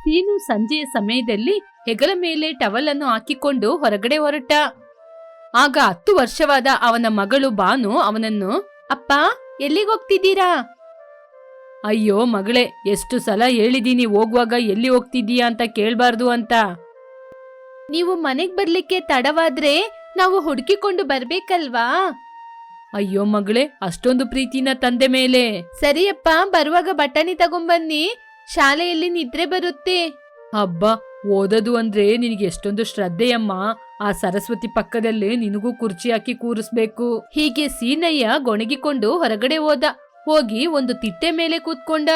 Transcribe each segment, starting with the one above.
ಸೀನು ಸಂಜೆಯ ಸಮಯದಲ್ಲಿ ಹೆಗಲ ಮೇಲೆ ಟವಲ್ ಅನ್ನು ಹಾಕಿಕೊಂಡು ಹೊರಗಡೆ ಹೊರಟ. ಆಗ ಹತ್ತು ವರ್ಷವಾದ ಅವನ ಮಗಳು ಬಾನು ಅವನನ್ನು, ಅಪ್ಪ, ಎಲ್ಲಿಗೆ ಹೋಗ್ತಿದ್ದೀರಾ? ಅಯ್ಯೋ ಮಗಳೇ, ಎಷ್ಟು ಸಲ ಹೇಳಿದೀನಿ ಹೋಗುವಾಗ ಎಲ್ಲಿ ಹೋಗ್ತಿದ್ದೀಯಾ ಅಂತ ಕೇಳಬಾರ್ದು ಅಂತ. ನೀವು ಮನೆಗೆ ಬರ್ಲಿಕ್ಕೆ ತಡವಾದ್ರೆ ನಾವು ಹುಡುಕಿಕೊಂಡು ಬರ್ಬೇಕಲ್ವಾ? ಅಯ್ಯೋ ಮಗಳೇ, ಅಷ್ಟೊಂದು ಪ್ರೀತಿನ ತಂದೆ ಮೇಲೆ. ಸರಿಯಪ್ಪ, ಬರುವಾಗ ಬಟಾಣಿ ತಗೊಂಬನ್ನಿ. ಶಾಲೆಯಲ್ಲಿ ನಿದ್ರೆ ಬರುತ್ತೆ. ಹಬ್ಬ ಓದೋದು ಅಂದ್ರೆ ನಿನಗೆ ಎಷ್ಟೊಂದು ಶ್ರದ್ಧೆಯಮ್ಮ ಆ ಸರಸ್ವತಿ ಪಕ್ಕದಲ್ಲಿ ನಿನಗೂ ಕುರ್ಚಿ ಹಾಕಿ ಕೂರಿಸ್ಬೇಕು. ಹೀಗೆ ಸೀನಯ್ಯ ಗೊಣಗಿಕೊಂಡು ಹೊರಗಡೆ ಹೋದ. ಹೋಗಿ ಒಂದು ತಿಟ್ಟೆ ಮೇಲೆ ಕೂತ್ಕೊಂಡ.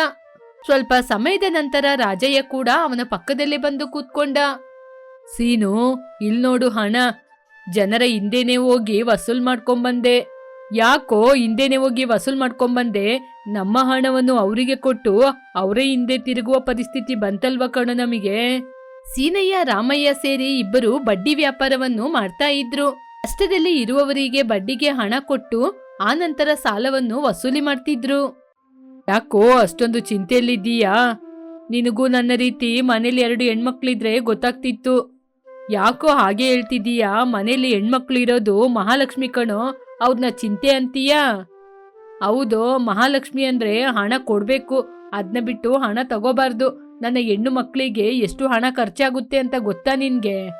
ಸ್ವಲ್ಪ ಸಮಯದ ನಂತರ ರಾಜಯ್ಯ ಕೂಡ ಅವನ ಪಕ್ಕದಲ್ಲೇ ಬಂದು ಕೂತ್ಕೊಂಡ. ಸೀನು, ಇಲ್ ನೋಡು ಹಣ. ಜನರ ಹಿಂದೆನೆ ಹೋಗಿ ವಸೂಲ್ ಮಾಡ್ಕೊಂಬಂದೆ. ಯಾಕೋ ಹಿಂದೆನೆ ಹೋಗಿ ವಸೂಲ್ ಮಾಡ್ಕೊಂಬಂದೆ. ನಮ್ಮ ಹಣವನ್ನು ಅವರಿಗೆ ಕೊಟ್ಟು ಅವರೇ ಹಿಂದೆ ತಿರುಗುವ ಪರಿಸ್ಥಿತಿ ಬಂತಲ್ವ ಕಣೋ ನಮಗೆ? ಸೀನಯ್ಯ, ರಾಮಯ್ಯ ಸೇರಿ ಇಬ್ಬರು ಬಡ್ಡಿ ವ್ಯಾಪಾರವನ್ನು ಮಾಡ್ತಾ ಇದ್ರು. ಅಷ್ಟದಲ್ಲಿ ಇರುವವರಿಗೆ ಬಡ್ಡಿಗೆ ಹಣ ಕೊಟ್ಟು ಆ ನಂತರ ಸಾಲವನ್ನು ವಸೂಲಿ ಮಾಡ್ತಿದ್ರು. ಯಾಕೋ ಅಷ್ಟೊಂದು ಚಿಂತೆಯಲ್ಲಿದ್ದೀಯಾ? ನಿನಗೂ ನನ್ನ ರೀತಿ ಮನೇಲಿ ಎರಡು ಹೆಣ್ಮಕ್ಳಿದ್ರೆ ಗೊತ್ತಾಗ್ತಿತ್ತು. ಯಾಕೋ ಹಾಗೆ ಹೇಳ್ತಿದ್ದೀಯಾ? ಮನೇಲಿ ಹೆಣ್ಮಕ್ಳು ಇರೋದು ಮಹಾಲಕ್ಷ್ಮಿ ಕಣೋ ಅವ್ರನ್ನ ಚಿಂತೆ ಅಂತೀಯಾ? ಹೌದು, ಮಹಾಲಕ್ಷ್ಮಿ ಅಂದ್ರೆ ಹಣ ಕೊಡ್ಬೇಕು. ಅದನ್ನ ಬಿಟ್ಟು ಹಣ ತಗೋಬಾರ್ದು. ನನ್ನ ಹೆಣ್ಣು ಮಕ್ಕಳಿಗೆ ಎಷ್ಟು ಹಣ ಖರ್ಚಾಗುತ್ತೆ ಅಂತ ಗೊತ್ತಾ ನಿನ್ಗೆ?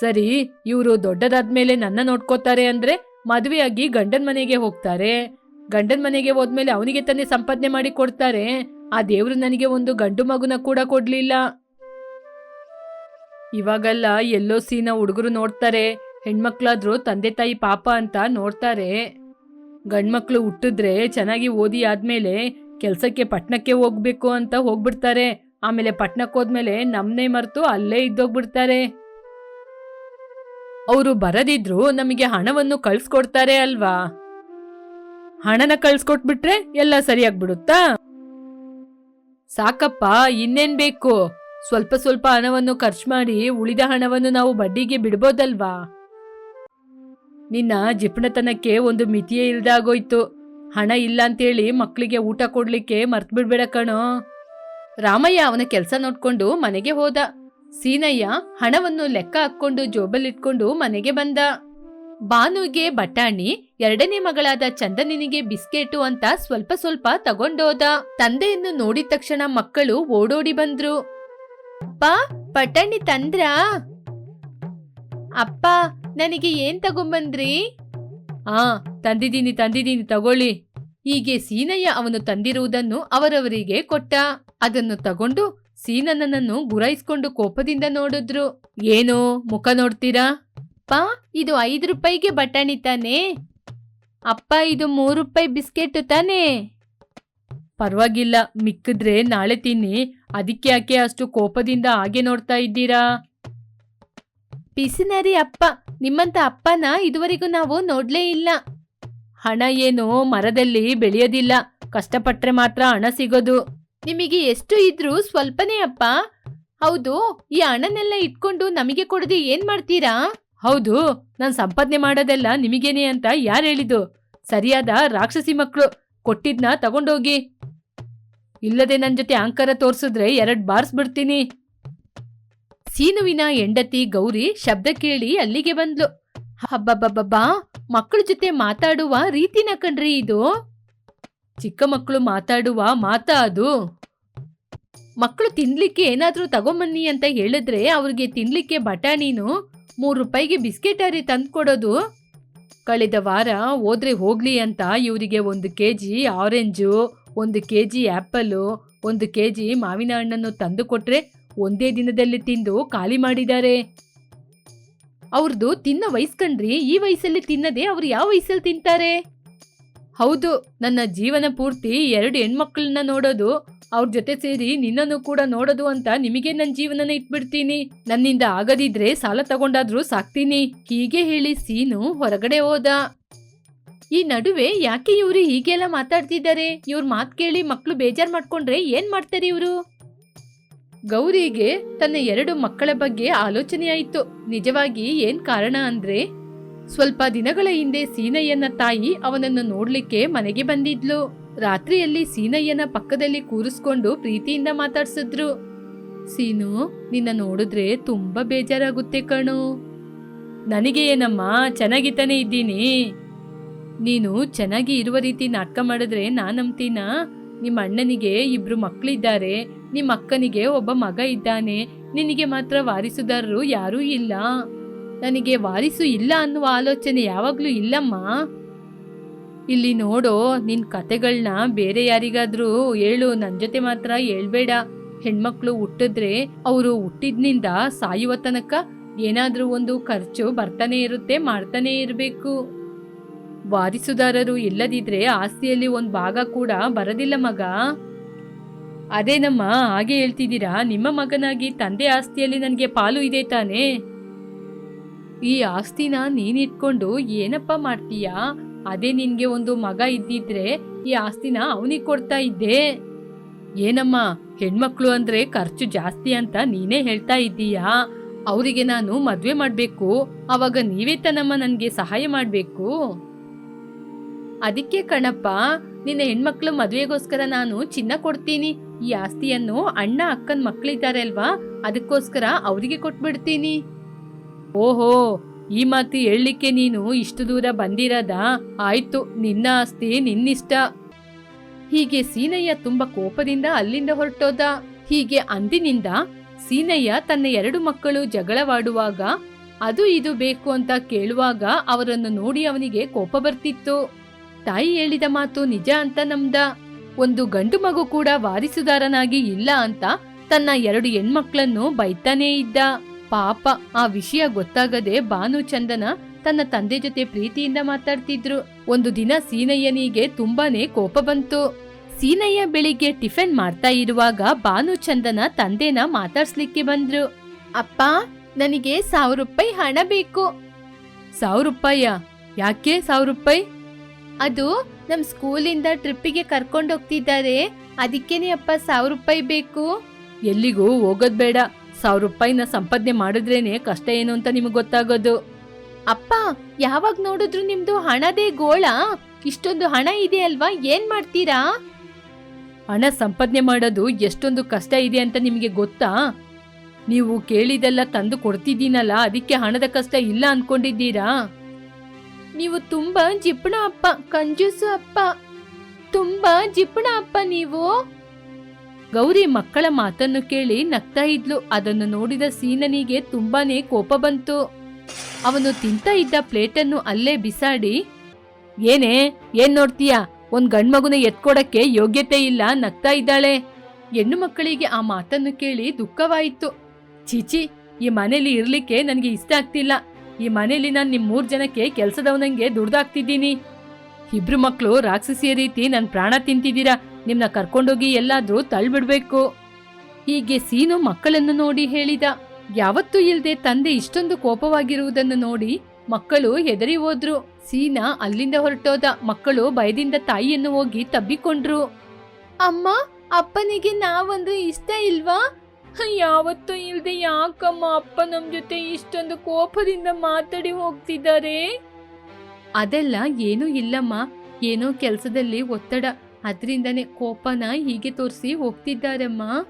ಸರಿ, ಇವರು ದೊಡ್ಡದಾದ್ಮೇಲೆ ನನ್ನ ನೋಡ್ಕೋತಾರೆ ಅಂದ್ರೆ ಮದುವೆಯಾಗಿ ಗಂಡನ ಮನೆಗೆ ಹೋಗ್ತಾರೆ. ಗಂಡನ ಮನೆಗೆ ಹೋದ್ಮೇಲೆ ಅವನಿಗೆ ತಾನೇ ಸಂಪಾದನೆ ಮಾಡಿ ಕೊಡ್ತಾರೆ. ಆ ದೇವ್ರು ನನಗೆ ಒಂದು ಗಂಡು ಮಗುನ ಕೂಡ ಕೊಡ್ಲಿಲ್ಲ. ಇವಾಗೆಲ್ಲ ಎಲ್ಲೋ ಸೀನ ಹುಡುಗರು ನೋಡ್ತಾರೆ. ಹೆಣ್ಮಕ್ಳಾದ್ರೂ ತಂದೆ ತಾಯಿ ಪಾಪ ಅಂತ ನೋಡ್ತಾರೆ. ಗಂಡ್ಮಕ್ಳು ಹುಟ್ಟಿದ್ರೆ ಚೆನ್ನಾಗಿ ಓದಿ ಆದ್ಮೇಲೆ ಕೆಲಸಕ್ಕೆ ಪಟ್ನಕ್ಕೆ ಹೋಗ್ಬೇಕು ಅಂತ ಹೋಗ್ಬಿಡ್ತಾರೆ. ಆಮೇಲೆ ಪಟ್ನಕ್ಕೆ ಹೋದ್ಮೇಲೆ ನಮ್ನೇ ಮರೆತು ಅಲ್ಲೇ ಇದ್ದೋಗ್ಬಿಡ್ತಾರೆ. ಅವರು ಬರದಿದ್ರು ನಮಗೆ ಹಣವನ್ನು ಕಳ್ಸ್ಕೊಡ್ತಾರೆ ಅಲ್ವಾ? ಹಣನ ಕಳ್ಸ್ಕೊಟ್ಬಿಟ್ರೆ ಎಲ್ಲ ಸರಿಯಾಗ್ಬಿಡುತ್ತಾ? ಸಾಕಪ್ಪ, ಇನ್ನೇನ್ ಬೇಕು? ಸ್ವಲ್ಪ ಸ್ವಲ್ಪ ಹಣವನ್ನು ಖರ್ಚು ಮಾಡಿ ಉಳಿದ ಹಣವನ್ನು ನಾವು ಬಡ್ಡಿಗೆ ಬಿಡ್ಬೋದಲ್ವಾ? ನಿನ್ನ ಜಿಪ್ಣತನಕ್ಕೆ ಒಂದು ಮಿತಿಯೇ ಇಲ್ದಾಗೋಯ್ತು. ಹಣ ಇಲ್ಲ ಅಂತೇಳಿ ಮಕ್ಕಳಿಗೆ ಊಟ ಕೊಡ್ಲಿಕ್ಕೆ ಮರ್ತ್ ಬಿಡ್ಬೇಡ ಕಣೋ. ರಾಮಯ್ಯ ಅವನ ಕೆಲಸ ನೋಡ್ಕೊಂಡು ಮನೆಗೆ ಹೋದ. ಸೀನಯ್ಯ ಹಣವನ್ನು ಲೆಕ್ಕ ಹಾಕೊಂಡು ಜೋಬಲ್ಲಿಟ್ಕೊಂಡು ಮನೆಗೆ ಬಂದ. ಬಾನುಗೆ ಬಟಾಣಿ, ಎರಡನೇ ಮಗಳಾದ ಚಂದನಿನಿಗೆ ಬಿಸ್ಕೆಟು ಅಂತ ಸ್ವಲ್ಪ ಸ್ವಲ್ಪ ತಗೊಂಡೋದ. ತಂದೆಯನ್ನು ನೋಡಿದ ತಕ್ಷಣ ಮಕ್ಕಳು ಓಡೋಡಿ ಬಂದ್ರು. ಅಪ್ಪ, ಬಟಾಣಿ ತಂದ್ರ? ಅಪ್ಪ ನನಗೆ ಏನ್ ತಗೊಂಬಂದ್ರಿ? ಆ, ತಂದಿದ್ದೀನಿ ತಂದಿದ್ದೀನಿ, ತಗೊಳ್ಳಿ. ಹೀಗೆ ಸೀನಯ್ಯ ಅವನು ತಂದಿರುವುದನ್ನು ಅವರವರಿಗೆ ಕೊಟ್ಟ. ಅದನ್ನು ತಗೊಂಡು ಸೀನಣ್ಣನನ್ನು ಗುರಾಯಿಸ್ಕೊಂಡು ಕೋಪದಿಂದ ನೋಡಿದ್ರು. ಏನೋ, ಮುಖ ನೋಡ್ತೀರಾ? ಪಾ ಇದು ಐದು ರೂಪಾಯಿಗೆ ಬಟಾಣಿ ತಾನೇ? ಅಪ್ಪ, ಇದು ಮೂರು ರೂಪಾಯಿ ಬಿಸ್ಕೆಟ್ ತಾನೇ? ಪರವಾಗಿಲ್ಲ, ಮಿಕ್ಕಿದ್ರೆ ನಾಳೆ ತಿನ್ನಿ. ಅದಕ್ಕೆ ಯಾಕೆ ಅಷ್ಟು ಕೋಪದಿಂದ ಹಾಗೆ ನೋಡ್ತಾ ಇದ್ದೀರಾ? ಪಿಸಿನರಿ ಅಪ್ಪ ನಿಮ್ಮಂತ ಅಪ್ಪನ ಇದುವರೆಗೂ ನಾವು ನೋಡ್ಲೇ ಇಲ್ಲ. ಹಣ ಏನು ಮರದಲ್ಲಿ ಬೆಳೆಯೋದಿಲ್ಲ. ಕಷ್ಟಪಟ್ರೆ ಮಾತ್ರ ಹಣ ಸಿಗೋದು. ನಿಮಗೆ ಎಷ್ಟು ಇದ್ರೂ ಸ್ವಲ್ಪನೇ ಅಪ್ಪ. ಹೌದು, ಈ ಹಣನೆಲ್ಲ ಇಟ್ಕೊಂಡು ನಮಗೆ ಕೊಡದೆ ಏನ್ ಮಾಡ್ತೀರಾ? ಹೌದು, ನಾನ್ ಸಂಪಾದನೆ ಮಾಡೋದೆಲ್ಲ ನಿಮಗೇನೆ ಅಂತ ಯಾರು ಹೇಳಿದ್ದು? ಸರಿಯಾದ ರಾಕ್ಷಸಿ ಮಕ್ಕಳು ಕೊಟ್ಟಿದ್ನ ತಗೊಂಡೋಗಿ. ಇಲ್ಲದೆ ನನ್ನ ಜೊತೆ ಅಹಂಕಾರ ಎರಡು ಬಾರ್ಸ್ ಬಾರ್ಸ್ಬಿಡ್ತೀನಿ ಸೀನುವಿನ ಹೆಂಡತಿ ಗೌರಿ ಶಬ್ದ ಕೇಳಿ ಅಲ್ಲಿಗೆ ಬಂದ್ಲು. ಹಬ್ಬಬ್ಬಬ್ಬಾ ಮಕ್ಕಳ ಜೊತೆ ಮಾತಾಡುವ ರೀತಿನ ಕಣ್ರಿ ಇದು. ಚಿಕ್ಕ ಮಕ್ಕಳು ಮಾತಾಡುವ ಮಾತಾ ಅದು. ಮಕ್ಕಳು ತಿನ್ಲಿಕ್ಕೆ ಏನಾದರೂ ತಗೊಂಬನ್ನಿ ಅಂತ ಹೇಳಿದ್ರೆ ಅವ್ರಿಗೆ ತಿನ್ಲಿಕ್ಕೆ ಬಟಾಣಿನು ಮೂರು ರೂಪಾಯಿಗೆ ಬಿಸ್ಕೆಟ್ ಅರಿ ತಂದ್ಕೊಡೋದು. ಕಳೆದ ವಾರ ಹೋದ್ರೆ ಹೋಗ್ಲಿ ಅಂತ ಇವರಿಗೆ ಒಂದು ಕೆ ಜಿ ಆರೆಂಜು, ಒಂದು ಕೆ ಜಿ ಆ್ಯಪಲ್ಲು ಒಂದು ಕೆ ಜಿ ಮಾವಿನ ಹಣ್ಣನ್ನು ತಂದು ಕೊಟ್ರೆ ಒಂದೇ ದಿನದಲ್ಲಿ ತಿಂದು ಖಾಲಿ ಮಾಡಿದ್ದಾರೆ. ಅವ್ರದ್ದು ತಿನ್ನ ವಯಸ್ಸು ಈ ವಯಸ್ಸಲ್ಲಿ ತಿನ್ನದೆ ಅವ್ರು ಯಾವ ವಯಸ್ಸಲ್ಲಿ ತಿಂತಾರೆ? ಹೌದು, ನನ್ನ ಜೀವನ ಪೂರ್ತಿ ಎರಡು ಹೆಣ್ಮಕ್ಳನ್ನ ನೋಡೋದು, ಅವ್ರ ಜೊತೆ ಸೇರಿ ನಿನ್ನನ್ನು ಕೂಡ ನೋಡೋದು ಅಂತ ನಿಮಗೆ ನನ್ನ ಜೀವನನ ಇಟ್ಬಿಡ್ತೀನಿ. ನನ್ನಿಂದ ಆಗದಿದ್ರೆ ಸಾಲ ತಗೊಂಡಾದ್ರೂ ಸಾಕ್ತೀನಿ. ಹೀಗೆ ಹೇಳಿ ಸೀನು ಹೊರಗಡೆ ಹೋದ. ಈ ನಡುವೆ ಯಾಕೆ ಇವ್ರು ಹೀಗೆಲ್ಲ ಮಾತಾಡ್ತಿದ್ದಾರೆ? ಇವ್ರ ಮಾತು ಕೇಳಿ ಮಕ್ಕಳು ಬೇಜಾರ್ ಮಾಡ್ಕೊಂಡ್ರೆ ಏನ್ ಮಾಡ್ತಾರೆ ಇವರು? ಗೌರಿಗೆ ತನ್ನ ಎರಡು ಮಕ್ಕಳ ಬಗ್ಗೆ ಆಲೋಚನೆ ಆಯಿತು ನಿಜವಾಗಿ ಏನ್ ಕಾರಣ ಅಂದ್ರೆ, ಸ್ವಲ್ಪ ದಿನಗಳ ಹಿಂದೆ ಸೀನಯ್ಯನ ತಾಯಿ ಅವನನ್ನು ನೋಡ್ಲಿಕ್ಕೆ ಮನೆಗೆ ಬಂದಿದ್ಲು. ರಾತ್ರಿಯಲ್ಲಿ ಸೀನಯ್ಯನ ಪಕ್ಕದಲ್ಲಿ ಕೂರಿಸ್ಕೊಂಡು ಪ್ರೀತಿಯಿಂದ ಮಾತಾಡ್ಸಿದ್ರು. ಸೀನು, ನಿನ್ನ ನೋಡಿದ್ರೆ ತುಂಬಾ ಬೇಜಾರಾಗುತ್ತೆ ಕಣು. ನನಗೆ ಏನಮ್ಮ ಚೆನ್ನಾಗಿ ತಾನೇ ಇದ್ದೀನಿ. ನೀನು ಚೆನ್ನಾಗಿ ಇರುವ ರೀತಿ ನಾಟಕ ಮಾಡಿದ್ರೆ ನಾನು ನಂಬ್ತೀನಾ? ನಿಮ್ಮ ಅಣ್ಣನಿಗೆ ಇಬ್ರು ಮಕ್ಕಳಿದ್ದಾರೆ ನಿಮ್ಮ ಅಕ್ಕನಿಗೆ ಒಬ್ಬ ಮಗ ಇದ್ದಾನೆ. ನಿನಗೆ ಮಾತ್ರ ವಾರಿಸುದಾರರು ಯಾರೂ ಇಲ್ಲ. ನನಗೆ ವಾರಿಸು ಇಲ್ಲ ಅನ್ನುವ ಆಲೋಚನೆ ಯಾವಾಗಲೂ ಇಲ್ಲಮ್ಮ. ಇಲ್ಲಿ ನೋಡೋ, ನಿನ್ ಕತೆಗಳನ್ನ ಬೇರೆ ಯಾರಿಗಾದರೂ ಹೇಳು. ನನ್ನ ಜೊತೆ ಮಾತ್ರ ಹೇಳ್ಬೇಡ. ಹೆಣ್ಮಕ್ಳು ಹುಟ್ಟಿದ್ರೆ ಅವರು ಹುಟ್ಟಿದ್ನಿಂದ ಸಾಯುವ ತನಕ ಏನಾದರೂ ಒಂದು ಖರ್ಚು ಬರ್ತಾನೆ ಇರುತ್ತೆ, ಮಾಡ್ತಾನೆ ಇರಬೇಕು. ವಾರಿಸುದಾರರು ಇಲ್ಲದಿದ್ರೆ ಆಸ್ತಿಯಲ್ಲಿ ಒಂದ್ ಭಾಗ ಕೂಡ ಬರದಿಲ್ಲ ಮಗ. ಅದೇನಮ್ಮ ಹಾಗೆ ಹೇಳ್ತಿದ್ದೀರಾ? ನಿಮ್ಮ ಮಗನಾಗಿ ತಂದೆ ಆಸ್ತಿಯಲ್ಲಿ ನನಗೆ ಪಾಲು ಇದೆ ತಾನೇ. ಈ ಆಸ್ತಿನ ನೀನಿಟ್ಕೊಂಡು ಏನಪ್ಪ ಮಾಡ್ತೀಯಾ? ಅದೇ ನಿನ್ಗೆ ಒಂದು ಮಗ ಇದ್ದಿದ್ರೆ ಈ ಆಸ್ತಿನ ಅವನಿಗೆ ಕೊಡ್ತಾ ಇದ್ದೆ. ಏನಮ್ಮ, ಹೆಣ್ಮಕ್ಳು ಅಂದ್ರೆ ಖರ್ಚು ಜಾಸ್ತಿ ಅಂತ ನೀನೇ ಹೇಳ್ತಾ ಇದ್ದೀಯಾ? ಅವರಿಗೆ ನಾನು ಮದ್ವೆ ಮಾಡ್ಬೇಕು. ಅವಾಗ ನೀವೇ ತನಮ್ಮ ನನ್ಗೆ ಸಹಾಯ ಮಾಡ್ಬೇಕು. ಅದಕ್ಕೆ ಕಣಪ್ಪ, ನಿನ್ನ ಹೆಣ್ಮಕ್ಳು ಮದುವೆಗೋಸ್ಕರ ನಾನು ಚಿನ್ನ ಕೊಡ್ತೀನಿ. ಈ ಆಸ್ತಿಯನ್ನು ಅಣ್ಣ ಅಕ್ಕನ ಮಕ್ಳಿದ್ದಾರೆ ಅಲ್ವಾ? ಅದಕ್ಕೋಸ್ಕರ ಅವರಿಗೆ ಕೊಟ್ಬಿಡ್ತೀನಿ. ಓಹೋ, ಈ ಮಾತು ಹೇಳಲಿಕ್ಕೆ ನೀನು ಇಷ್ಟು ದೂರ ಬಂದಿರದ? ಆಯ್ತು, ನಿನ್ನ ಆಸ್ತಿ ನಿನ್ನಿಷ್ಟ. ಹೀಗೆ ಸೀನಯ್ಯ ತುಂಬಾ ಕೋಪದಿಂದ ಅಲ್ಲಿಂದ ಹೊರಟೋದ. ಹೀಗೆ ಅಂದಿನಿಂದ ಸೀನಯ್ಯ ತನ್ನ ಎರಡು ಮಕ್ಕಳು ಜಗಳವಾಡುವಾಗ, ಅದು ಇದು ಬೇಕು ಅಂತ ಕೇಳುವಾಗ ಅವರನ್ನು ನೋಡಿ ಅವನಿಗೆ ಕೋಪ ಬರ್ತಿತ್ತು. ತಾಯಿ ಹೇಳಿದ ಮಾತು ನಿಜ ಅಂತ ನಮ್ದ. ಒಂದು ಗಂಡು ಮಗು ಕೂಡ ವಾರಿಸುದಾರನಾಗಿ ಇಲ್ಲ ಅಂತ ತನ್ನ ಎರಡು ಹೆಣ್ಮಕ್ಳನ್ನು ಬೈತಾನೇ ಇದ್ದ. ಪಾಪ, ಆ ವಿಷಯ ಗೊತ್ತಾಗದೆ ಭಾನು ಚಂದನ ತನ್ನ ತಂದೆ ಜೊತೆ ಪ್ರೀತಿಯಿಂದ ಮಾತಾಡ್ತಿದ್ರು. ಒಂದು ದಿನ ಸೀನಯ್ಯನಿಗೆ ತುಂಬಾನೇ ಕೋಪ ಬಂತು. ಸೀನಯ್ಯ ಬೆಳಿಗ್ಗೆ ಟಿಫಿನ್ ಮಾಡ್ತಾ ಇರುವಾಗ ಭಾನು ಚಂದನ ತಂದೆನ ಮಾತಾಡ್ಸ್ಲಿಕ್ಕೆ ಬಂದ್ರು. ಅಪ್ಪ, ನನಗೆ ಸಾವಿರ ರೂಪಾಯಿ ಹಣ ಬೇಕು. ಸಾವಿರ ರೂಪಾಯ ಯಾಕೆ ಸಾವಿರ ರೂಪಾಯಿ? ಅದು ನಮ್ ಸ್ಕೂಲಿಂದ ಟ್ರಿಪ್ಪಿಗೆ ಕರ್ಕೊಂಡು ಹೋಗ್ತಿದ್ದಾರೆ. ಅದಕ್ಕೇನೆ ಅಪ್ಪ ಸಾವಿರ ರೂಪಾಯಿ ಬೇಕು. ಎಲ್ಲಿಗೂ ಹೋಗೋದ್ ಬೇಡ. ಸಾವಿರ ರೂಪಾಯಿನ ಸಂಪಾದನೆ ಮಾಡಿದ್ರೇನೆ ಕಷ್ಟ ಏನು ಅಂತ ನಿಮಗೆ ಗೊತ್ತಾಗೋದು. ಅಪ್ಪ ಯಾವಾಗ ನೋಡಿದ್ರು ನಿಮ್ದು ಹಣದೇ ಗೋಳ. ಇಷ್ಟೊಂದು ಹಣ ಇದೆ ಅಲ್ವಾ? ಏನ್ ಮಾಡ್ತೀರಾ? ಹಣ ಸಂಪಾದನೆ ಮಾಡೋದು ಎಷ್ಟೊಂದು ಕಷ್ಟ ಇದೆ ಅಂತ ನಿಮಗೆ ಗೊತ್ತಾ? ನೀವು ಕೇಳಿದೆಲ್ಲ ತಂದು ಕೊಡ್ತಿದ್ದೀನಲ್ಲ ಅದಕ್ಕೆ ಹಣದ ಕಷ್ಟ ಇಲ್ಲ ಅನ್ಕೊಂಡಿದ್ದೀರಾ? ನೀವು ತುಂಬಾ ಜಿಪುಣ ಅಪ್ಪ, ಕಂಜೂಸು ಅಪ್ಪ. ತುಂಬಾ ಜಿಪುಣ ಅಪ್ಪ ನೀವು. ಗೌರಿ ಮಕ್ಕಳ ಮಾತನ್ನು ಕೇಳಿ ನಗ್ತಾ ಇದ್ಲು. ಅದನ್ನು ನೋಡಿದ ಸೀನನಿಗೆ ತುಂಬಾನೇ ಕೋಪ ಬಂತು. ಅವನು ತಿಂತ ಇದ್ದ ಪ್ಲೇಟನ್ನು ಅಲ್ಲೇ ಬಿಸಾಡಿ, ಏನೇ, ಏನ್ ನೋಡ್ತೀಯಾ? ಒಂದ್ ಗಂಡ್ಮಗುನ ಎತ್ಕೊಡಕ್ಕೆ ಯೋಗ್ಯತೆ ಇಲ್ಲ, ನಗ್ತಾ ಇದ್ದಾಳೆ. ಹೆಣ್ಣು ಮಕ್ಕಳಿಗೆ ಆ ಮಾತನ್ನು ಕೇಳಿ ದುಃಖವಾಯಿತು. ಚೀಚಿ ಈ ಮನೇಲಿ ಇರ್ಲಿಕ್ಕೆ ನನಗೆ ಇಷ್ಟ ಆಗ್ತಿಲ್ಲ. ಈ ಮನೇಲಿ ನಾನು ನಿಮ್ಮ ಮೂರು ಜನಕ್ಕೆ ಕೆಲಸದವನಂಗೆ ದುಡ್ದಾಗ್ತಿದ್ದೀನಿ. ಇಬ್ರು ಮಕ್ಕಳು ರಾಕ್ಷಸಿಯ ರೀತಿ ನನ್ನ ಪ್ರಾಣ ತಿಂತಿದ್ದೀರಾ, ನಿಮ್ನ ಕರ್ಕೊಂಡೋಗಿ ಎಲ್ಲಾದರೂ ತಳ್ಬಿಡ್ಬೇಕು. ಹೀಗೆ ಸೀನು ಮಕ್ಕಳನ್ನು ನೋಡಿ ಹೇಳಿದ. ಯಾವತ್ತೂ ಇಲ್ದೆ ತಂದೆ ಇಷ್ಟೊಂದು ಕೋಪವಾಗಿರುವುದನ್ನು ನೋಡಿ ಮಕ್ಕಳು ಹೆದರಿ ಹೋದ್ರು. ಸೀನಾ ಅಲ್ಲಿಂದ ಹೊರಟೋದ. ಮಕ್ಕಳು ಭಯದಿಂದ ತಾಯಿಯನ್ನು ಹೋಗಿ ತಬ್ಬಿಕೊಂಡ್ರು. ಅಮ್ಮ, ಅಪ್ಪನಿಗೆ ನಾವೊಂದು ಇಷ್ಟ ಇಲ್ವಾ? ಯಾವತ್ತೂ ಇಲ್ದೆ ಯಾಕಮ್ಮ ಅಪ್ಪ ನಮ್ ಜೊತೆ ಇಷ್ಟೊಂದು ಕೋಪದಿಂದ ಮಾತಾಡಿ ಹೋಗ್ತಿದ್ದಾರೆ? ಅದೆಲ್ಲ ಏನೂ ಇಲ್ಲಮ್ಮ. ಏನೋ ಕೆಲಸದಲ್ಲಿ ಒತ್ತಡ. ಅದರಿಂದನೇ ಕೋಪನ ಹೀಗೆ ತೋರಿಸಿ ಹೋಗ್ತಿದ್ದಾರಮ್ಮ.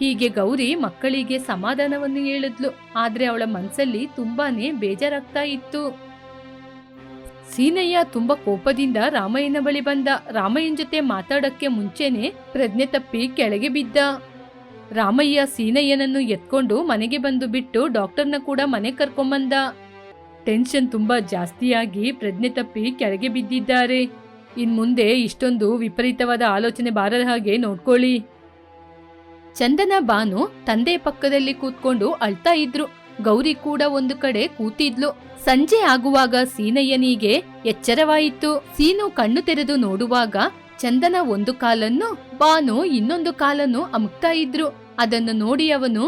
ಹೀಗೆ ಗೌರಿ ಮಕ್ಕಳಿಗೆ ಸಮಾಧಾನವನ್ನು ಹೇಳಿದ್ಲು. ಆದ್ರೆ ಅವಳ ಮನಸ್ಸಲ್ಲಿ ತುಂಬಾನೇ ಬೇಜಾರಾಗ್ತಾ ಇತ್ತು. ಸೀನಯ್ಯ ತುಂಬಾ ಕೋಪದಿಂದ ರಾಮಯ್ಯನ ಬಳಿ ಬಂದ. ರಾಮಯ್ಯನ ಜೊತೆ ಮಾತಾಡಕ್ಕೆ ಮುಂಚೆನೆ ಪ್ರಜ್ಞೆ ತಪ್ಪಿ ಕೆಳಗೆ ಬಿದ್ದ. ರಾಮಯ್ಯ ಸೀನಯ್ಯನನ್ನು ಎತ್ಕೊಂಡು ಮನೆಗೆ ಬಂದು ಬಿಟ್ಟು ಡಾಕ್ಟರ್ನ ಕೂಡ ಮನೆ ಕರ್ಕೊಂಬಂದ. ಟೆನ್ಷನ್ ತುಂಬಾ ಜಾಸ್ತಿಯಾಗಿ ಪ್ರಜ್ಞೆ ತಪ್ಪಿ ಕೆಳಗೆ ಬಿದ್ದಿದ್ದಾರೆ. ಇನ್ ಮುಂದೆ ಇಷ್ಟೊಂದು ವಿಪರೀತವಾದ ಆಲೋಚನೆ ಬಾರದ ಹಾಗೆ ನೋಡ್ಕೊಳ್ಳಿ. ಚಂದನ ಬಾನು ತಂದೆ ಪಕ್ಕದಲ್ಲಿ ಕೂತ್ಕೊಂಡು ಅಳ್ತಾ ಇದ್ರು. ಗೌರಿ ಕೂಡ ಒಂದು ಕಡೆ ಕೂತಿದ್ಲು. ಸಂಜೆ ಆಗುವಾಗ ಸೀನಯ್ಯನಿಗೆ ಎಚ್ಚರವಾಯಿತು. ಸೀನು ಕಣ್ಣು ತೆರೆದು ನೋಡುವಾಗ ಚಂದನ ಒಂದು ಕಾಲನ್ನು, ಬಾನು ಇನ್ನೊಂದು ಕಾಲನ್ನು ಅಮುಕ್ತಾ ಇದ್ರು. ಅದನ್ನು ನೋಡಿ ಅವನು,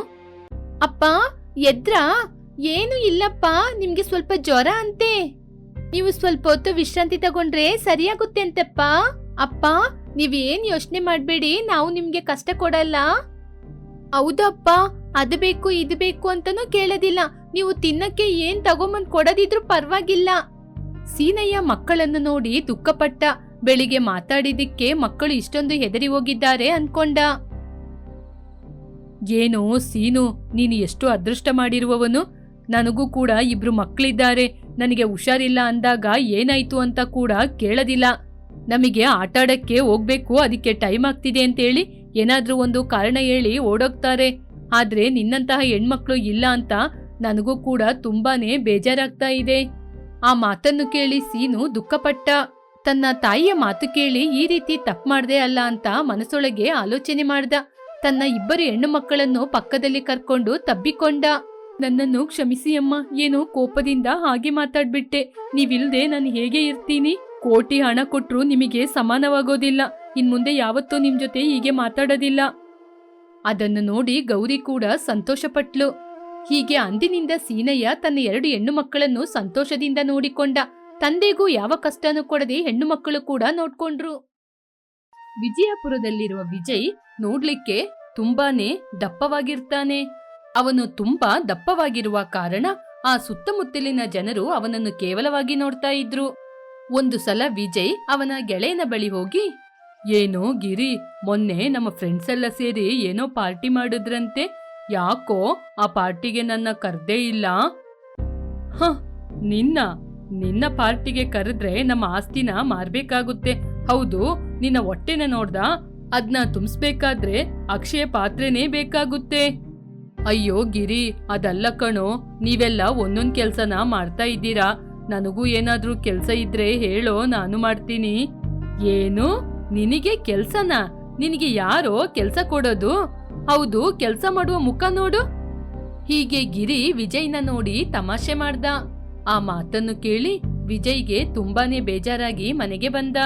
ಅಪ್ಪ, ಎದ್ರ? ಏನು ಇಲ್ಲಪ್ಪ, ನಿಮ್ಗೆ ಸ್ವಲ್ಪ ಜ್ವರ ಅಂತೆ. ನೀವು ಸ್ವಲ್ಪ ಹೊತ್ತು ವಿಶ್ರಾಂತಿ ತಗೊಂಡ್ರೆ ಸರಿಯಾಗುತ್ತೆ ಅಂತಪ್ಪ ಅಪ್ಪ, ನೀವೇನ್ ಯೋಚನೆ ಮಾಡ್ಬೇಡಿ, ನಾವು ನಿಮ್ಗೆ ಕಷ್ಟ ಕೊಡಲ್ಲ. ಹೌದಪ್ಪ, ಅದು ಬೇಕು, ಇದು ಬೇಕು ಅಂತಾನೂ ಕೇಳೋದಿಲ್ಲ. ನೀವು ತಿನ್ನಕ್ಕೆ ಏನ್ ತಗೊಂಬಂದ್ ಕೊಡದಿದ್ರು ಪರವಾಗಿಲ್ಲ. ಸೀನಯ್ಯ ಮಕ್ಕಳನ್ನು ನೋಡಿ ದುಃಖಪಟ್ಟ. ಬೆಳಿಗ್ಗೆ ಮಾತಾಡಿದ್ದಕ್ಕೆ ಮಕ್ಕಳು ಇಷ್ಟೊಂದು ಹೆದರಿ ಹೋಗಿದ್ದಾರೆ ಅನ್ಕೊಂಡ. ಏನೋ ಸೀನು, ನೀನು ಎಷ್ಟು ಅದೃಷ್ಟ ಮಾಡಿರುವವನು? ನನಗೂ ಕೂಡ ಇಬ್ರು ಮಕ್ಕಳಿದ್ದಾರೆ ನನಗೆ ಹುಷಾರಿಲ್ಲ ಅಂದಾಗ ಏನಾಯ್ತು ಅಂತ ಕೂಡ ಕೇಳದಿಲ್ಲ. ನಮಗೆ ಆಟಾಡಕ್ಕೆ ಹೋಗ್ಬೇಕು, ಅದಕ್ಕೆ ಟೈಮ್ ಆಗ್ತಿದೆ ಅಂತೇಳಿ ಏನಾದ್ರೂ ಒಂದು ಕಾರಣ ಹೇಳಿ ಓಡೋಗ್ತಾರೆ. ಆದ್ರೆ ನಿನ್ನಂತಹ ಹೆಣ್ಮಕ್ಳು ಇಲ್ಲ ಅಂತ ನನಗೂ ಕೂಡ ತುಂಬಾನೇ ಬೇಜಾರಾಗ್ತಾ ಇದೆ. ಆ ಮಾತನ್ನು ಕೇಳಿ ಸೀನು ದುಃಖಪಟ್ಟ. ತನ್ನ ತಾಯಿಯ ಮಾತು ಕೇಳಿ ಈ ರೀತಿ ತಪ್ಪು ಮಾಡ್ದೆ ಅಲ್ಲ ಅಂತ ಮನಸ್ಸೊಳಗೆ ಆಲೋಚನೆ ಮಾಡ್ದ. ತನ್ನ ಇಬ್ಬರು ಹೆಣ್ಣು ಮಕ್ಕಳನ್ನು ಪಕ್ಕದಲ್ಲಿ ಕರ್ಕೊಂಡು ತಬ್ಬಿಕೊಂಡ. ನನ್ನನ್ನು ಕ್ಷಮಿಸಿ ಅಮ್ಮ, ಏನೋ ಕೋಪದಿಂದ ಹಾಗೆ ಮಾತಾಡ್ಬಿಟ್ಟೆ. ನೀವಿಲ್ದೆ ನಾನು ಹೇಗೆ ಇರ್ತೀನಿ? ಕೋಟಿ ಹಣ ಕೊಟ್ರು ನಿಮಗೆ ಸಮಾನವಾಗೋದಿಲ್ಲ. ಇನ್ಮುಂದೆ ಯಾವತ್ತೂ ನಿಮ್ ಜೊತೆ ಹೀಗೆ ಮಾತಾಡೋದಿಲ್ಲ. ಅದನ್ನು ನೋಡಿ ಗೌರಿ ಕೂಡ ಸಂತೋಷಪಟ್ಲು. ಹೀಗೆ ಅಂದಿನಿಂದ ಸೀನಯ್ಯ ತನ್ನ ಎರಡು ಹೆಣ್ಣು ಮಕ್ಕಳನ್ನು ಸಂತೋಷದಿಂದ ನೋಡಿಕೊಂಡ. ತಂದೆಗೂ ಯಾವ ಕಷ್ಟನೂ ಕೊಡದೆ ಹೆಣ್ಣು ಮಕ್ಕಳು ಕೂಡ ನೋಡ್ಕೊಂಡ್ರು. ವಿಜಯಪುರದಲ್ಲಿರುವ ವಿಜಯ್ ನೋಡ್ಲಿಕ್ಕೆ ತುಂಬಾನೇ ದಪ್ಪವಾಗಿರ್ತಾನೆ. ಅವನು ತುಂಬಾ ದಪ್ಪವಾಗಿರುವ ಕಾರಣ ಆ ಸುತ್ತಮುತ್ತಲಿನ ಜನರು ಅವನನ್ನು ಕೇವಲವಾಗಿ ನೋಡ್ತಾ ಇದ್ರು. ಒಂದು ಸಲ ವಿಜಯ್ ಅವನ ಗೆಳೆಯನ ಬಳಿ ಹೋಗಿ, ಏನೋ ಗಿರಿ, ಮೊನ್ನೆ ನಮ್ಮ ಫ್ರೆಂಡ್ಸ್ ಎಲ್ಲ ಸೇರಿ ಏನೋ ಪಾರ್ಟಿ ಮಾಡಿದ್ರಂತೆ. ಯಾಕೋ ಆ ಪಾರ್ಟಿಗೆ ನನ್ನ ಕರ್ದೇ ಇಲ್ಲ? ಹ, ನಿನ್ನ? ನಿನ್ನ ಪಾರ್ಟಿಗೆ ಕರೆದ್ರೆ ನಮ್ಮ ಆಸ್ತಿನ ಮಾರ್ಬೇಕಾಗುತ್ತೆ. ಹೌದು, ನಿನ್ನ ಹೊಟ್ಟೆನ ನೋಡ್ದ? ಅದ್ನ ತುಂಬಿಸ್ಬೇಕಾದ್ರೆ ಅಕ್ಷಯ ಪಾತ್ರೆನೇ ಬೇಕಾಗುತ್ತೆ. ಅಯ್ಯೋ ಗಿರಿ, ಅದಲ್ಲ ಕಣೋ, ನೀವೆಲ್ಲ ಒಂದೊಂದ್ ಕೆಲ್ಸನ ಮಾಡ್ತಾ ಇದ್ದೀರಾ? ನನಗೂ ಏನಾದ್ರೂ ಕೆಲ್ಸ ಇದ್ರೆ ಹೇಳೋ ನಾನು ಮಾಡ್ತೀನಿ. ಏನು? ನಿನಗೆ ಕೆಲ್ಸನ? ನಿನಗೆ ಯಾರೋ ಕೆಲ್ಸ ಕೊಡೋದು? ಹೌದು, ಕೆಲ್ಸ ಮಾಡುವ ಮುಖ ನೋಡು. ಹೀಗೆ ಗಿರಿ ವಿಜಯ್ನ ನೋಡಿ ತಮಾಷೆ ಮಾಡ್ದ. ಆ ಮಾತನ್ನು ಕೇಳಿ ವಿಜಯ್ಗೆ ತುಂಬಾನೇ ಬೇಜಾರಾಗಿ ಮನೆಗೆ ಬಂದ.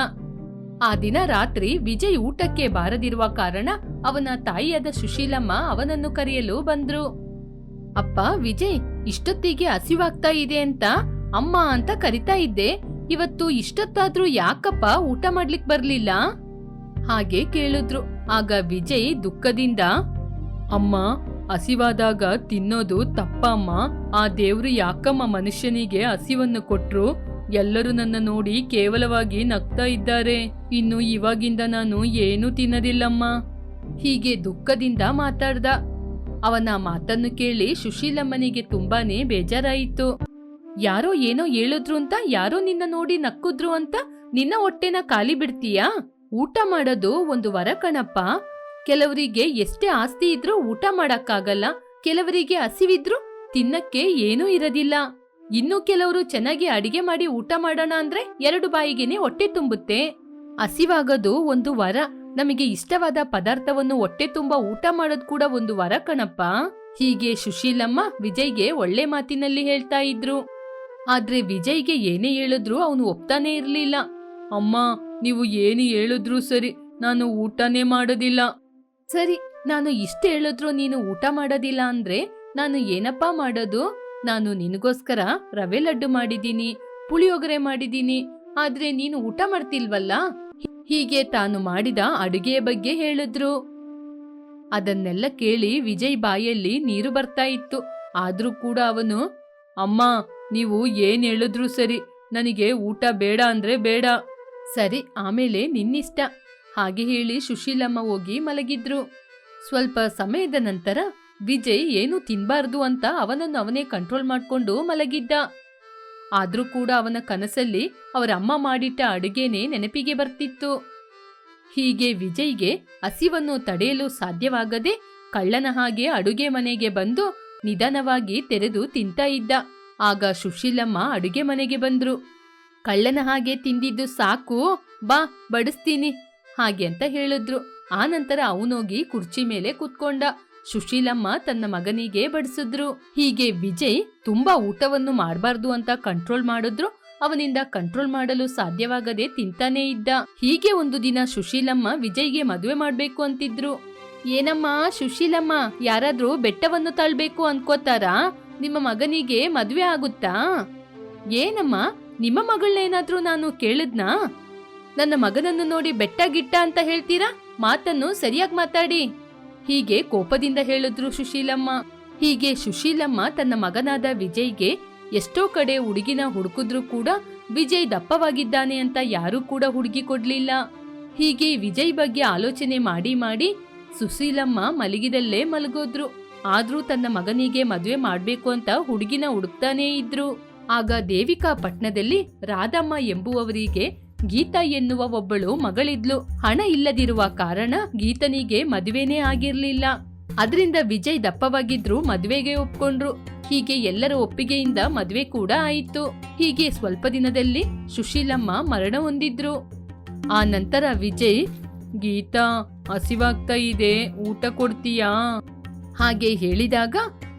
ಆ ದಿನ ರಾತ್ರಿ ವಿಜಯ್ ಊಟಕ್ಕೆ ಬಾರದಿರುವ ಕಾರಣ ಅವನ ತಾಯಿಯಾದ ಸುಶೀಲಮ್ಮ ಅವನನ್ನು ಕರೆಯಲು ಬಂದ್ರು. ಅಪ್ಪ, ವಿಜಯ್, ಇಷ್ಟೊತ್ತಿಗೆ ಹಸಿವಾಗ್ತಾ ಇದೆ ಅಂತ ಅಮ್ಮ ಅಂತ ಕರಿತಾ ಇದ್ದೆ. ಇವತ್ತು ಇಷ್ಟೊತ್ತಾದ್ರೂ ಯಾಕಪ್ಪ ಊಟ ಮಾಡ್ಲಿಕ್ ಬರ್ಲಿಲ್ಲ? ಹಾಗೆ ಕೇಳಿದ್ರು. ಆಗ ವಿಜಯ್ ದುಃಖದಿಂದ, ಅಮ್ಮ ಹಸಿವಾದಾಗ ತಿನ್ನೋದು ತಪ್ಪಮ್ಮ. ಆ ದೇವ್ರು ಯಾಕಮ್ಮ ಮನುಷ್ಯನಿಗೆ ಹಸಿವನ್ನು ಕೊಟ್ರು? ಎಲ್ಲರೂ ನನ್ನ ನೋಡಿ ಕೇವಲವಾಗಿ ನಗ್ತಾ ಇದ್ದಾರೆ. ಇನ್ನು ಇವಾಗಿಂದ ನಾನು ಏನೂ ತಿನ್ನದಿಲ್ಲಮ್ಮ. ಹೀಗೆ ದುಃಖದಿಂದ ಮಾತಾಡ್ದ. ಅವನ ಮಾತನ್ನು ಕೇಳಿ ಸುಶೀಲಮ್ಮನಿಗೆ ತುಂಬಾನೇ ಬೇಜಾರಾಯಿತು. ಯಾರೋ ಏನೋ ಹೇಳಿದ್ರು ಅಂತ, ಯಾರೋ ನಿನ್ನ ನೋಡಿ ನಕ್ಕುದ್ರು ಅಂತ, ನಿನ್ನ ಹೊಟ್ಟೆನ ಖಾಲಿ ಬಿಡ್ತೀಯಾ? ಊಟ ಮಾಡೋದು ಒಂದು ವರ ಕಣಪ್ಪ. ಕೆಲವರಿಗೆ ಎಷ್ಟೇ ಆಸ್ತಿ ಇದ್ರೂ ಊಟ ಮಾಡಕ್ಕಾಗಲ್ಲ, ಕೆಲವರಿಗೆ ಹಸಿವಿದ್ರು ತಿನ್ನಕ್ಕೆ ಏನೂ ಇರದಿಲ್ಲ. ಇನ್ನು ಕೆಲವರು ಚೆನ್ನಾಗಿ ಅಡಿಗೆ ಮಾಡಿ ಊಟ ಮಾಡೋಣ ಅಂದ್ರೆ ಎರಡು ಬಾಯಿಗೆನೆ ಹೊಟ್ಟೆ ತುಂಬುತ್ತೆ. ಹಸಿವಾಗೋದು ಒಂದು ವರ. ನಮಗೆ ಇಷ್ಟವಾದ ಪದಾರ್ಥವನ್ನು ಹೊಟ್ಟೆ ತುಂಬ ಊಟ ಮಾಡೋದು ಕೂಡ ಒಂದು ವರ ಕಣಪ್ಪ. ಹೀಗೆ ಸುಶೀಲಮ್ಮ ವಿಜಯ್ಗೆ ಒಳ್ಳೆ ಮಾತಿನಲ್ಲಿ ಹೇಳ್ತಾ ಇದ್ರು. ಆದ್ರೆ ವಿಜಯ್ಗೆ ಏನೇ ಹೇಳಿದ್ರು ಅವನು ಒಪ್ತಾನೆ ಇರ್ಲಿಲ್ಲ. ಅಮ್ಮ, ನೀವು ಏನು ಹೇಳಿದ್ರು ಸರಿ. ನಾನು ಊಟನೇ ಮಾಡೋದಿಲ್ಲ. ಸರಿ, ನಾನು ಇಷ್ಟ ಹೇಳಿದ್ರು ನೀನು ಊಟ ಮಾಡೋದಿಲ್ಲ ಅಂದ್ರೆ ನಾನು ಏನಪ್ಪಾ ಮಾಡೋದು? ನಾನು ನಿನಗೋಸ್ಕರ ರವೆ ಲಡ್ಡು ಮಾಡಿದ್ದೀನಿ, ಪುಳಿಯೋಗರೆ ಮಾಡಿದ್ದೀನಿ, ಆದ್ರೆ ನೀನು ಊಟ ಮಾಡ್ತಿಲ್ವಲ್ಲ? ಹೀಗೆ ತಾನು ಮಾಡಿದ ಅಡುಗೆಯ ಬಗ್ಗೆ ಹೇಳಿದ್ರು. ಅದನ್ನೆಲ್ಲ ಕೇಳಿ ವಿಜಯ್ ಬಾಯಲ್ಲಿ ನೀರು ಬರ್ತಾ ಇತ್ತು. ಆದ್ರೂ ಕೂಡ ಅವನು, ಅಮ್ಮ, ನೀವು ಏನ್ ಹೇಳಿದ್ರು ಸರಿ, ನನಗೆ ಊಟ ಬೇಡ ಅಂದ್ರೆ ಬೇಡ. ಸರಿ, ಆಮೇಲೆ ನಿನ್ನಿಷ್ಟ. ಹಾಗೆ ಹೇಳಿ ಸುಶೀಲಮ್ಮ ಹೋಗಿ ಮಲಗಿದ್ರು. ಸ್ವಲ್ಪ ಸಮಯದ ನಂತರ ವಿಜಯ್ ಏನು ತಿನ್ಬಾರ್ದು ಅಂತ ಅವನನ್ನು ಅವನೇ ಕಂಟ್ರೋಲ್ ಮಾಡ್ಕೊಂಡು ಮಲಗಿದ್ದ. ಆದ್ರೂ ಕೂಡ ಅವನ ಕನಸಲ್ಲಿ ಅವರ ಅಮ್ಮ ಮಾಡಿಟ್ಟ ಅಡುಗೆನೇ ನೆನಪಿಗೆ ಬರ್ತಿತ್ತು. ಹೀಗೆ ವಿಜಯ್ಗೆ ಹಸಿವನ್ನು ತಡೆಯಲು ಸಾಧ್ಯವಾಗದೆ ಕಳ್ಳನ ಹಾಗೆ ಅಡುಗೆ ಮನೆಗೆ ಬಂದು ನಿಧಾನವಾಗಿ ತೆರೆದು ತಿಂತಾ ಇದ್ದ. ಆಗ ಸುಶೀಲಮ್ಮ ಅಡುಗೆ ಮನೆಗೆ ಬಂದ್ರು. ಕಳ್ಳನ ಹಾಗೆ ತಿಂದಿದ್ದು ಸಾಕು. ಬಾ, ಬಡಿಸ್ತೀನಿ. ಹಾಗೆ ಅಂತ ಹೇಳಿದ್ರು. ಆ ನಂತರ ಅವನೋಗಿ ಕುರ್ಚಿ ಮೇಲೆ ಕುತ್ಕೊಂಡ. ಸುಶೀಲಮ್ಮ ತನ್ನ ಮಗನಿಗೆ ಬಡಿಸಿದ್ರು. ಹೀಗೆ ವಿಜಯ್ ತುಂಬಾ ಊಟವನ್ನು ಮಾಡಬಾರ್ದು ಅಂತ ಕಂಟ್ರೋಲ್ ಮಾಡಿದ್ರು. ಅವನಿಂದ ಕಂಟ್ರೋಲ್ ಮಾಡಲು ಸಾಧ್ಯವಾಗದೆ ತಿಂತಾನೇ ಇದ್ದ. ಹೀಗೆ ಒಂದು ದಿನ ಸುಶೀಲಮ್ಮ ವಿಜಯ್ಗೆ ಮದುವೆ ಮಾಡ್ಬೇಕು ಅಂತಿದ್ರು. ಏನಮ್ಮ ಸುಶೀಲಮ್ಮ, ಯಾರಾದ್ರೂ ಬೆಟ್ಟವನ್ನು ತಳ್ಬೇಕು ಅನ್ಕೋತಾರಾ? ನಿಮ್ಮ ಮಗನಿಗೆ ಮದುವೆ ಆಗುತ್ತಾ? ಏನಮ್ಮ, ನಿಮ್ಮ ಮಗಳನ್ನೇನಾದ್ರೂ ನಾನು ಕೇಳಿದ್ನಾ? ನನ್ನ ಮಗನನ್ನು ನೋಡಿ ಬೆಟ್ಟ ಗಿಟ್ಟ ಅಂತ ಹೇಳ್ತೀರಾ? ಮಾತನ್ನು ಸರಿಯಾಗಿ ಮಾತಾಡಿ. ಹೀಗೆ ಕೋಪದಿಂದ ಹೇಳಿದ್ರು ಸುಶೀಲಮ್ಮ. ಹೀಗೆ ಸುಶೀಲಮ್ಮ ತನ್ನ ಮಗನಾದ ವಿಜಯ್ಗೆ ಎಷ್ಟೋ ಕಡೆ ಹುಡುಗಿನ ಹುಡುಕಿದ್ರು ಕೂಡ ವಿಜಯ್ ದಪ್ಪವಾಗಿದ್ದಾನೆ ಅಂತ ಯಾರೂ ಕೂಡ ಹುಡುಗಿ ಕೊಡ್ಲಿಲ್ಲ. ಹೀಗೆ ವಿಜಯ್ ಬಗ್ಗೆ ಆಲೋಚನೆ ಮಾಡಿ ಮಾಡಿ ಸುಶೀಲಮ್ಮ ಮಲಗಿದಲ್ಲೇ ಮಲಗೋದ್ರು. ಆದ್ರೂ ತನ್ನ ಮಗನಿಗೆ ಮದುವೆ ಮಾಡ್ಬೇಕು ಅಂತ ಹುಡುಗಿನ ಹುಡುಕ್ತಾನೇ ಇದ್ರು. ಆಗ ದೇವಿಕಾ ಪಟ್ನದಲ್ಲಿ ರಾಧಮ್ಮ ಎಂಬುವವರಿಗೆ ಗೀತಾ ಎನ್ನುವ ಒಬ್ಬಳು ಮಗಳಿದ್ಲು. ಹಣ ಇಲ್ಲದಿರುವ ಕಾರಣ ಗೀತನಿಗೆ ಮದುವೆನೇ ಆಗಿರ್ಲಿಲ್ಲ. ಅದರಿಂದ ವಿಜಯ್ ದಪ್ಪವಾಗಿದ್ರು ಮದುವೆಗೆ ಒಪ್ಕೊಂಡ್ರು. ಹೀಗೆ ಎಲ್ಲರ ಒಪ್ಪಿಗೆಯಿಂದ ಮದುವೆ ಕೂಡ ಆಯಿತು. ಹೀಗೆ ಸ್ವಲ್ಪ ದಿನದಲ್ಲಿ ಸುಶೀಲಮ್ಮ ಮರಣ ಹೊಂದಿದ್ರು. ಆ ನಂತರ ವಿಜಯ್, ಗೀತಾ, ಹಸಿವಾಗ್ತಾ ಇದೆ, ಊಟ ಕೊಡ್ತೀಯಾ? ಹಾಗೆ ಹೇಳಿದಾಗ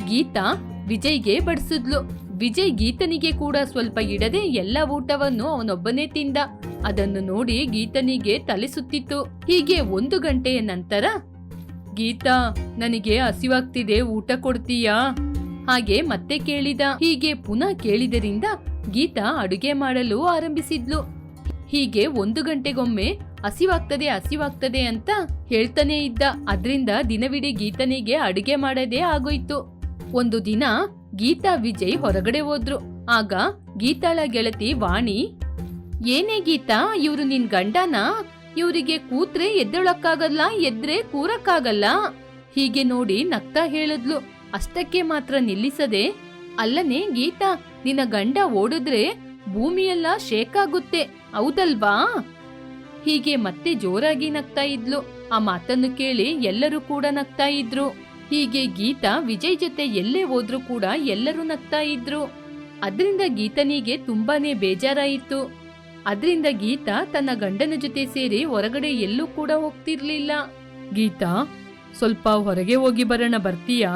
ಗೀತಾ ವಿಜಯ್ಗೆ ಬಡಿಸಿದ್ಲು. ವಿಜಯ್ ಗೀತನಿಗೆ ಕೂಡ ಸ್ವಲ್ಪ ಇಡದೆ ಎಲ್ಲ ಊಟವನ್ನು ಅವನೊಬ್ಬನೇ ತಿಂದ. ಅದನ್ನು ನೋಡಿ ಗೀತನಿಗೆ ತಲೆ ಸುತ್ತಿತ್ತು ಹೀಗೆ ಒಂದು ಗಂಟೆಯ ನಂತರ, ಗೀತಾ, ನನಗೆ ಹಸಿವಾಗ್ತಿದೆ, ಊಟ ಕೊಡ್ತೀಯಾ? ಹಾಗೆ ಮತ್ತೆ ಕೇಳಿದ. ಹೀಗೆ ಪುನಃ ಕೇಳಿದರಿಂದ ಗೀತಾ ಅಡುಗೆ ಮಾಡಲು ಆರಂಭಿಸಿದ್ಲು. ಹೀಗೆ ಒಂದು ಗಂಟೆಗೊಮ್ಮೆ ಹಸಿವಾಗ್ತದೆ ಹಸಿವಾಗ್ತದೆ ಅಂತ ಹೇಳ್ತಾನೆ ಇದ್ದ. ಅದ್ರಿಂದ ದಿನವಿಡೀ ಗೀತನಿಗೆ ಅಡುಗೆ ಮಾಡದೇ ಆಗೋಯ್ತು. ಒಂದು ದಿನ ಗೀತಾ ವಿಜಯ್ ಹೊರಗಡೆ ಹೋದ್ರು. ಆಗ ಗೀತಾಳ ಗೆಳತಿ ವಾಣಿ, ಏನೇ ಗೀತಾ, ಇವ್ರು ನಿನ್ ಗಂಡನ? ಇವರಿಗೆ ಕೂತ್ರೆ ಎದ್ದೇಳಕ್ಕಾಗಲ್ಲ, ಎದ್ರೆ ಕೂರಕ್ಕಾಗಲ್ಲ? ಹೀಗೆ ನೋಡಿ ನಗ್ತಾ ಹೇಳಿದ್ಲು. ಅಷ್ಟಕ್ಕೆ ಮಾತ್ರ ನಿಲ್ಲಿಸದೆ, ಅಲ್ಲನೇ ಗೀತಾ, ನಿನ್ನ ಗಂಡ ಓಡಿದ್ರೆ ಭೂಮಿಯೆಲ್ಲ ಶೇಕ್ ಆಗುತ್ತೆ, ಹೌದಲ್ವಾ? ಹೀಗೆ ಮತ್ತೆ ಜೋರಾಗಿ ನಗ್ತಾ ಇದ್ಲು. ಆ ಮಾತನ್ನು ಕೇಳಿ ಎಲ್ಲರೂ ಕೂಡ ನಗ್ತಾ ಇದ್ರು. ಹೀಗೆ ಗೀತಾ ವಿಜಯ್ ಜೊತೆ ಎಲ್ಲೇ ಹೋದ್ರೂ ಕೂಡ ಎಲ್ಲರೂ ನಗ್ತಾ ಇದ್ರು. ಅದರಿಂದ ಗೀತನಿಗೆ ತುಂಬಾನೇ ಬೇಜಾರಾಯಿತು. ಅದರಿಂದ ಗೀತಾ ತನ್ನ ಗಂಡನ ಜೊತೆ ಸೇರಿ ಹೊರಗಡೆ ಎಲ್ಲೂ ಕೂಡ ಹೋಗ್ತಿರ್ಲಿಲ್ಲ. ಗೀತಾ, ಸ್ವಲ್ಪ ಹೊರಗೆ ಹೋಗಿ ಬರೋಣ ಬರ್ತೀಯಾ?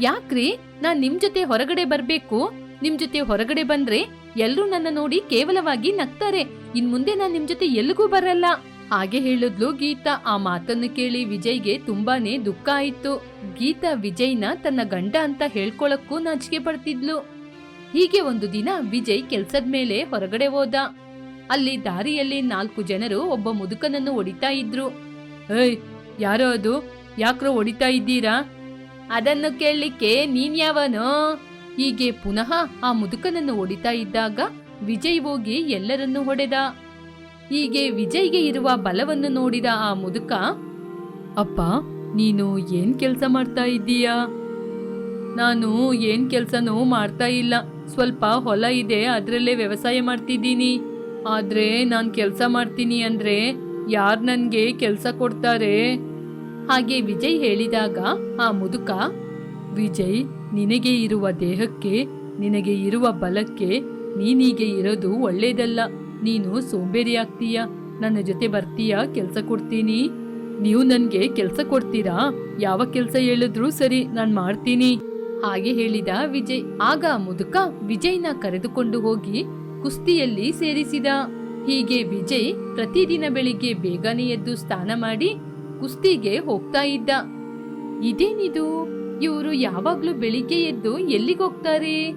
ಯಾಕ್ರಿ? ನಾನ್ ನಿಮ್ ಜೊತೆ ಹೊರಗಡೆ ಬರ್ಬೇಕು. ನಿಮ್ ಜೊತೆ ಹೊರಗಡೆ ಬಂದ್ರೆ ಎಲ್ಲರೂ ನನ್ನ ನೋಡಿ ಕೇವಲವಾಗಿ ನಗ್ತಾರೆ. ಇನ್ ಮುಂದೆ ನಾನ್ ನಿಮ್ ಜೊತೆ ಎಲ್ಲಿಗೂ ಬರಲ್ಲ. ಹಾಗೆ ಹೇಳಿದ್ಲು ಗೀತಾ. ಆ ಮಾತನ್ನು ಕೇಳಿ ವಿಜಯ್ಗೆ ತುಂಬಾನೇ ದುಃಖ ಆಯಿತು. ಗೀತಾ ವಿಜಯ್ನ ತನ್ನ ಗಂಡ ಅಂತ ಹೇಳ್ಕೊಳಕ್ಕೂ ನಾಚಿಕೆ ಪಡ್ತಿದ್ಲು. ಹೀಗೆ ಒಂದು ದಿನ ವಿಜಯ್ ಕೆಲ್ಸದ ಮೇಲೆ ಹೊರಗಡೆ ಹೋದ. ಅಲ್ಲಿ ದಾರಿಯಲ್ಲಿ ನಾಲ್ಕು ಜನರು ಒಬ್ಬ ಮುದುಕನನ್ನು ಹೊಡಿತಾ ಇದ್ರು. ಏಯ್, ಯಾರೋ ಅದು? ಯಾಕ್ರೋ ಹೊಡಿತಾ ಇದ್ದೀರಾ? ಅದನ್ನು ಕೇಳಲಿಕ್ಕೆ ನೀನ್ ಯಾವನೋ? ಹೀಗೆ ಪುನಃ ಆ ಮುದುಕನನ್ನು ಹೊಡಿತಾ ಇದ್ದಾಗ ವಿಜಯ್ ಹೋಗಿ ಎಲ್ಲರನ್ನೂ ಹೊಡೆದ. ಹೀಗೆ ವಿಜಯ್ಗೆ ಇರುವ ಬಲವನ್ನು ನೋಡಿದ ಆ ಮುದುಕ, ಅಪ್ಪ, ನೀನು ಏನ್ ಕೆಲಸ ಮಾಡ್ತಾ ಇದ್ದೀಯಾ? ನಾನು ಏನ್ ಕೆಲಸನೂ ಮಾಡ್ತಾ ಇಲ್ಲ. ಸ್ವಲ್ಪ ಹೊಲ ಇದೆ, ಅದರಲ್ಲೇ ವ್ಯವಸಾಯ ಮಾಡ್ತಿದ್ದೀನಿ. ಆದ್ರೆ ನಾನು ಕೆಲಸ ಮಾಡ್ತೀನಿ ಅಂದ್ರೆ ಯಾರ್ ನನ್ಗೆ ಕೆಲಸ ಕೊಡ್ತಾರೆ? ಹಾಗೆ ವಿಜಯ್ ಹೇಳಿದಾಗ ಆ ಮುದುಕ, ವಿಜಯ್, ನಿನಗೆ ಇರುವ ದೇಹಕ್ಕೆ, ನಿನಗೆ ಇರುವ ಬಲಕ್ಕೆ ನೀನೀಗೆ ಇರೋದು ಒಳ್ಳೇದಲ್ಲ. ನೀನು ಸೋಂಬೇರಿ ಆಗ್ತೀಯ ನನ್ನ ಜೊತೆ ಬರ್ತೀಯಾ? ಕೆಲಸ ಕೊಡ್ತೀನಿ. ನೀವು ನನಗೆ ಕೆಲಸ ಕೊಡ್ತೀರಾ? ಯಾವ ಕೆಲಸ ಹೇಳಿದ್ರೂ ಸರಿ, ನಾನು ಮಾಡ್ತೀನಿ. ಹಾಗೆ ಹೇಳಿದ ವಿಜಯ್. ಆಗ ಮುದುಕ ವಿಜಯ್ನ ಕರೆದುಕೊಂಡು ಹೋಗಿ ಕುಸ್ತಿಯಲ್ಲಿ ಸೇರಿಸಿದ. ಹೀಗೆ ವಿಜಯ್ ಪ್ರತಿದಿನ ಬೆಳಿಗ್ಗೆ ಬೇಗನೆ ಎದ್ದು ಸ್ನಾನ ಮಾಡಿ ಕುಸ್ತಿಗೆ ಹೋಗ್ತಾ ಇದ್ದ. ಇದೇನಿದು? ಇವರು ಯಾವಾಗ್ಲೂ ಬೆಳಿಗ್ಗೆ ಎದ್ದು ಎಲ್ಲಿಗೆ ಹೋಗ್ತಾರೆ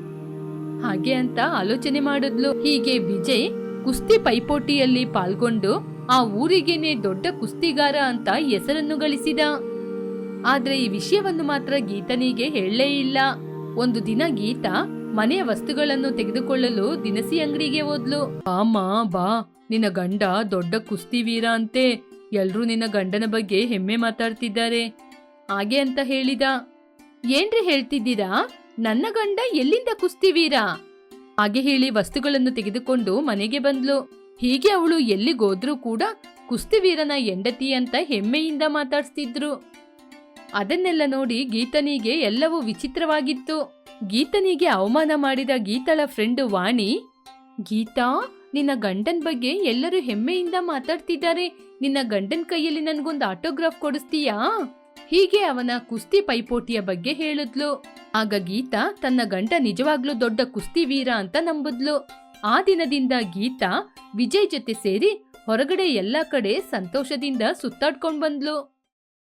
ಹಾಗೆ ಅಂತ ಆಲೋಚನೆ ಮಾಡಿದ್ಲು. ಹೀಗೆ ವಿಜಯ್ ಕುಸ್ತಿ ಪೈಪೋಟಿಯಲ್ಲಿ ಪಾಲ್ಗೊಂಡು ಆ ಊರಿಗೇನೆ ದೊಡ್ಡ ಕುಸ್ತಿಗಾರ ಅಂತ ಹೆಸರನ್ನು ಗಳಿಸಿದ. ಆದ್ರೆ ಈ ವಿಷಯವನ್ನು ಮಾತ್ರ ಗೀತನಿಗೆ ಹೇಳಲೇ ಇಲ್ಲ. ಒಂದು ದಿನ ಗೀತಾ ಮನೆಯ ವಸ್ತುಗಳನ್ನು ತೆಗೆದುಕೊಳ್ಳಲು ದಿನಸಿ ಅಂಗಡಿಗೆ ಹೋದ್ಲು. ಬಾಮಾ ಬಾ. ನಿನ್ನ ಗಂಡ ದೊಡ್ಡ ಕುಸ್ತಿ ವೀರ ಅಂತೆ. ಎಲ್ರೂ ನಿನ್ನ ಗಂಡನ ಬಗ್ಗೆ ಹೆಮ್ಮೆ ಮಾತಾಡ್ತಿದ್ದಾರೆ. ಹಾಗೆ ಅಂತ ಹೇಳಿದ. ಏನ್ರಿ ಹೇಳ್ತಿದ್ದೀರಾ? ನನ್ನ ಗಂಡ ಎಲ್ಲಿಂದ ಕುಸ್ತಿ ವೀರ? ಹಾಗೆ ಹೇಳಿ ವಸ್ತುಗಳನ್ನು ತೆಗೆದುಕೊಂಡು ಮನೆಗೆ ಬಂದ್ಲು. ಹೀಗೆ ಅವಳು ಎಲ್ಲಿಗೋದ್ರೂ ಕೂಡ ಕುಸ್ತಿವೀರನ ಹೆಂಡತಿ ಅಂತ ಹೆಮ್ಮೆಯಿಂದ ಮಾತಾಡ್ಸ್ತಿದ್ರು. ಅದನ್ನೆಲ್ಲ ನೋಡಿ ಗೀತನಿಗೆ ಎಲ್ಲವೂ ವಿಚಿತ್ರವಾಗಿತ್ತು. ಗೀತನಿಗೆ ಅವಮಾನ ಮಾಡಿದ ಗೀತಳ ಫ್ರೆಂಡ್ ವಾಣಿ, ಗೀತಾ, ನಿನ್ನ ಗಂಡನ ಬಗ್ಗೆ ಎಲ್ಲರೂ ಹೆಮ್ಮೆಯಿಂದ ಮಾತಾಡ್ತಿದ್ದಾರೆ. ನಿನ್ನ ಗಂಡನ ಕೈಯಲ್ಲಿ ನನ್ಗೊಂದು ಆಟೋಗ್ರಾಫ್ ಕೊಡಿಸ್ತೀಯಾ? ಹೀಗೆ ಅವನ ಕುಸ್ತಿ ಪೈಪೋಟಿಯ ಬಗ್ಗೆ ಹೇಳಿದ್ಲು. ಆಗ ಗೀತಾ ತನ್ನ ಗಂಡ ನಿಜವಾಗ್ಲೂ ದೊಡ್ಡ ಕುಸ್ತಿ ವೀರ ಅಂತ ನಂಬುದ್ಲು. ಆ ದಿನದಿಂದ ಗೀತಾ ವಿಜಯ್ ಜೊತೆ ಸೇರಿ ಹೊರಗಡೆ ಎಲ್ಲಾ ಕಡೆ ಸಂತೋಷದಿಂದ ಸುತ್ತಾಡ್ಕೊಂಡ್ ಬಂದ್ಲು.